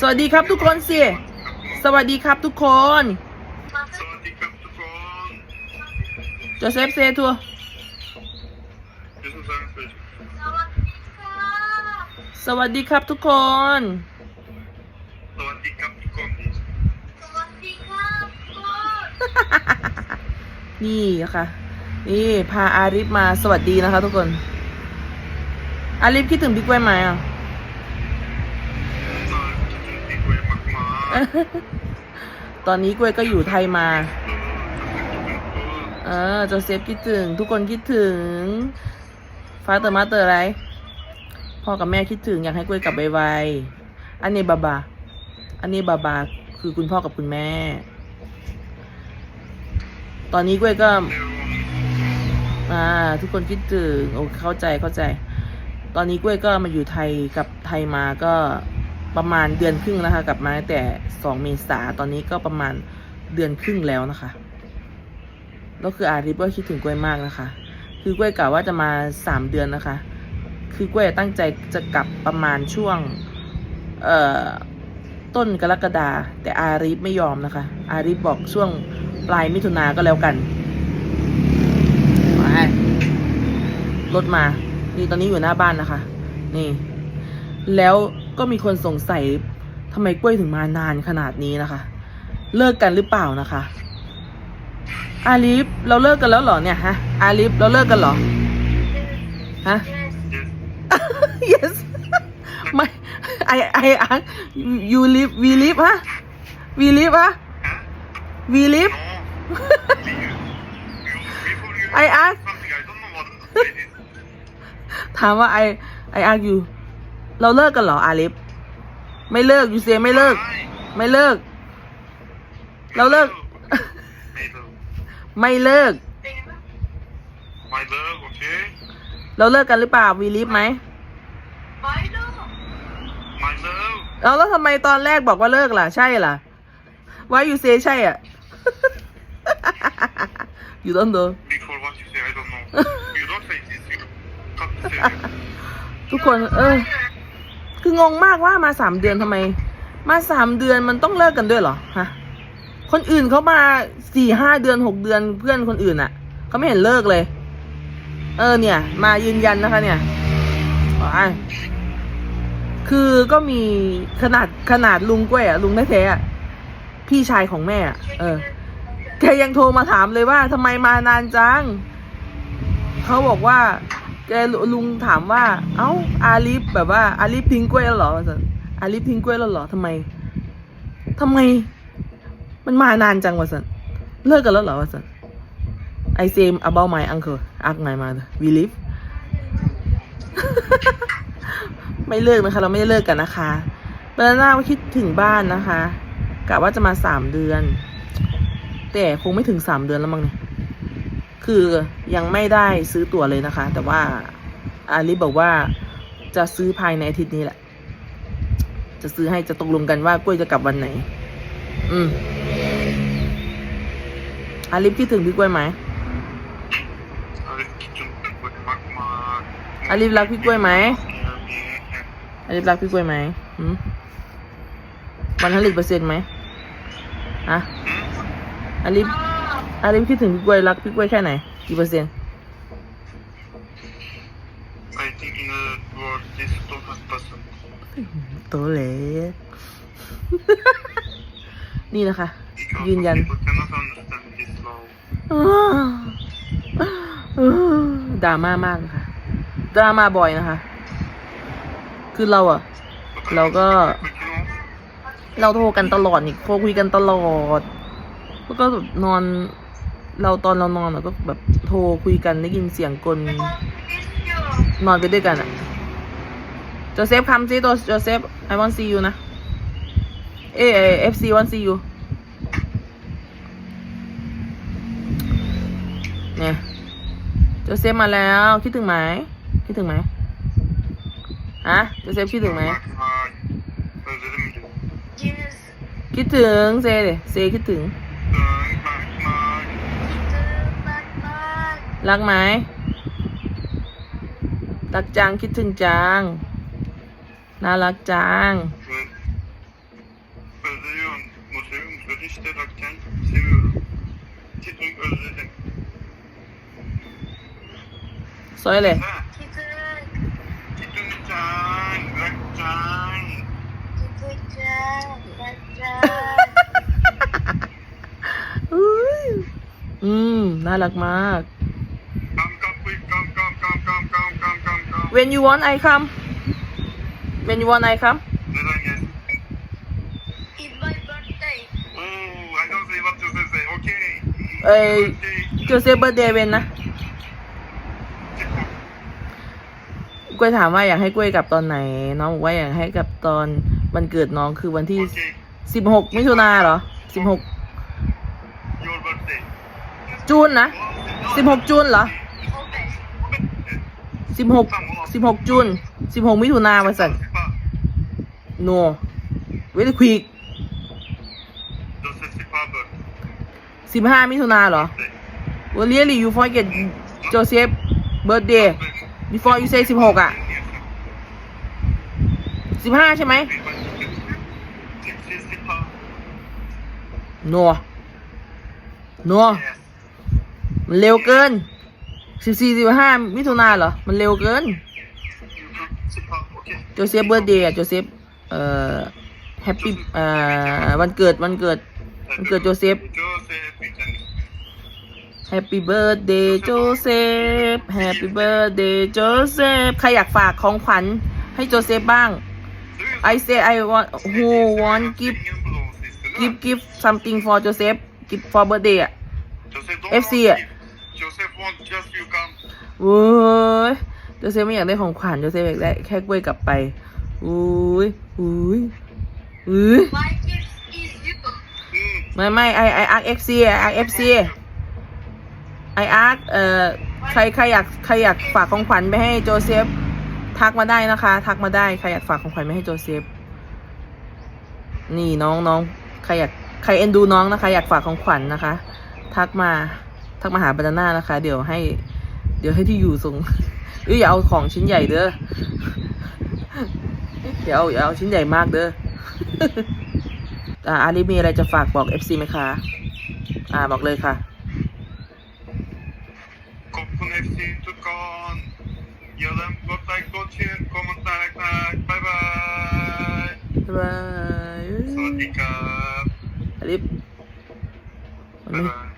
สวัสดีครับทุกคนสิ สวัสดีครับทุกคน สวัสดีครับทุกคนโจเซฟเซทัว Wir sind sagen für สวัสดีครับทุกคน สวัสดีครับทุกคน นี่ค่ะ นี่พาอาริฟมาสวัสดีนะคะทุกคน อาริฟคิดถึงบิ๊กไว้ไหมอะ ตอนนี้กล้วยก็อยู่ไทยมาเออเออโจเซฟคิดถึง ทุกคนคิดถึงฟาเตอร์มาเตอร์อะไร พ่อกับแม่คิดถึงอยากให้กล้วยกลับไวๆอันนี้บาบา อันนี้บาบาคือคุณพ่อกับคุณแม่ ตอนนี้กล้วยก็ อ่า ทุกคนคิดถึง โอ้เข้าใจเข้าใจ ตอนนี้กล้วยก็มาอยู่ไทยกับไทยมาก็ ประมาณเดือนครึ่งนะคะ กลับมาตั้งแต่สองเมษาตอนนี้ก็ประมาณเดือนครึ่งแล้วนะคะแล้วคืออาริฟก็คิดถึงกล้วยมากนะคะ คือกล้วยกะว่าจะมาสามเดือนนะคะ คือกล้วยตั้งใจจะกลับประมาณช่วง เอ่อต้นกรกฎาแต่อาริฟไม่ยอมนะคะ อาริฟบอกช่วงปลายมิถุนาก็แล้วกันไปรถมา นี่ตอนนี้อยู่หน้าบ้านนะคะ นี่ แล้ว ก็มีคนสงสัยทำไมกล้วยถึงมานานขนาดนี้นะคะ เลิกกันหรือเปล่านะคะ อาลิฟเราเลิกกันแล้วเหรอเนี่ยฮะ อาลิฟเราเลิกกันเหรอ ฮะ yes yes ไม่ I I ask you live we live ฮะ we live ฮะ we live no you, you before you I ask something I don't know what to say this ถามว่า I I ask you เราเลิกกันเหรออาลิฟไม่เลิก you say ไม่เลิก Why? ไม่เลิก เราเลิก ไม่เลิกไม่เลิก ไม่เลิกโอเคเราเลิกกันหรือเปล่า we live ไหมไม่เลิกเอาแล้วทำไมตอนแรกบอกว่าเลิกล่ะ ใช่ล่ะ Why you say ใช่อะ you don't know before what you say I don't know you don't say this you can't say this ทุกคนเออ คืองงมากว่ามาสามเดือนทำไม มาสามเดือนมันต้องเลิกกันด้วยเหรอฮะคนอื่นเขามาสี่ห้าเดือนหกเดือนเพื่อนคนอื่นอะ่ะเขาไม่เห็นเลิกเลย เออเนี่ย มายืนยันนะคะ เนี่ยว้ายคือก็มีขนาดขนาดลุงกล้วยอะลุงแท้ๆอะพี่ชายของแม่อะเออแกยังโทรมาถามเลยว่าทำไมมานานจัง เขาบอกว่า แกลุงถามว่า เอ้า อาลิฟแบบว่า อาลิฟทิ้งกล้วยแล้วเหรออาลิฟทิ้งกล้วยแล้วเหรอทำไมทำไม มันมานานจังวะสันเลิกกันแล้วเหรอวะสัน I say about my uncle ask my mother we live ไม่เลิกนะคะ เราไม่ได้เลิกกันนะคะเบลน่าว่าคิดถึงบ้านนะคะกะว่าจะมาสามเดือน แต่คงไม่ถึงสามเดือนแล้วมั้งเนี่ย คือยังไม่ได้ซื้อตั๋วเลยนะคะ แต่ว่าอาลิบอกว่าจะซื้อภายในอาทิตย์นี้แหละ จะซื้อให้จะตกลงกันว่ากล้วยจะกลับวันไหน อืมอาลิฟคิดถึงพี่กล้วยไหมอะไรคิดถึงพี่กล้วยมากมากอาลิฟรักพี่กล้วยไหมเนี่ยมีอาลิฟรักพี่กล้วยไหมหืมวันละหนึ่งเปอร์เซ็นต์ไหมฮะอาลิฟ อาลิฟคิดถึงพี่กล้วยรักพี่กล้วยแค่ไหนกี่เปอร์เซ็นต์ I think in the world this 200%ตัวเล็ก นี่นะคะ because ยืนยัน people cannot understand this law ดราม่ามากนะคะดราม่าบ่อยนะคะ คือเราอะ But I เราก็ but you know เราโทรกันตลอดนี่โทรคุยกันตลอด แล้วก็แบบนอน เราตอนเรานอนเราก็แบบโทรคุยกันได้ยินเสียงกลนอนไปด้วยกันอะโจเซฟคำซิตัวโจเซฟ I want see you นะเอเอฟซี want see you เนี่ยโจเซฟมาแล้วคิดถึงไหมคิดถึงไหมฮะโจเซฟคิดถึงไหม Bak, bak. Özledim mi? คิดถึงเซดิเซคิดถึง รักไหมรักจังคิดถึงจัง น่ารักจัง Ve işte bak sen seviyorum. Tipi özledim. สวยเลย Ha? Tipini can, bak can. อุ๊ยอืม น่ารักมาก when you want I come when you want I come Neden gelsin? It's my birthday. Oh, I don't say what to say. Okay. เอ้ย Okay. โจเซฟเบอร์เดย์เวนนะ Tipo, กล้วยถามว่าอยากให้กล้วยกลับตอนไหน น้องบอกว่าอยากให้กลับตอนวันเกิดน้องคือวันที่ okay. สิบหกมิถุนาเหรอสิบหก Your birthday. จูนนะสิบหกจูนเหรอ Okay. สิบหกสิบหกจุนสิบหกมิถุนาไปสั่นโนเวทควีกสิบห้ามิถุนาเหรอ well really you forget Joseph birthday before ยูเ say สิบหกอะสิบห้าใช่ไหมโนโนมันเร็วเกิน สิบสี่สิบห้ามิถุนาเหรอ มันเร็วเกิน C'est pas. Ok. โจเซฟเบ r ร์ d เดย์อะโจเซฟเอ่อแฮปปี้เอ่อวันเกิดวันเกิดวันเกิดโจเซฟ Joseph, putain. Happy birthday โจเซฟ Happy birthday โจเซฟใครอยากฝากของขวัญให้โจเซฟบ้าง I say I want who want give give give something for Joseph give for birthday อะ FC อะ Joseph want just you come. โว้ยโจเซฟไม่อยากได้ของขวัญโจเซฟอยากได้แค่กล้วยกลับไปอุ้ยอุ้ยอุ้ย My gift is you. Hmm. ไม่ไม่ไอไออาร์เอ็กซีไออาร์เอฟซีไออาร์เอ่อใครใครอยากใครอยากฝากของขวัญไปให้โจเซฟ ทักมาได้นะคะ ทักมาได้ใครอยากฝากของขวัญไปให้โจเซฟ นี่น้องน้องใครอยากใครเอ็นดูน้องนะคะ อยากฝากของขวัญนะคะ ทักมา ทักมาหาบานาน่านะคะ เดี๋ยวให้ เดี๋ยวให้ที่อยู่ส่งเอ้ยอย่าเอาของชิ้นใหญ่เด้ออย่าเอาอย่าเอาชิ้นใหญ่มากเด้ออ่าอาลีมีอะไรจะฝากบอก FC ไหมคะ อ่าบอกเลยค่ะ Koppun FC Tukon. Gillen, gott like, gott tjän, comment like, like. Bye bye. บ๊ายบายสวัสดีครับอาลีบ๊ายบาย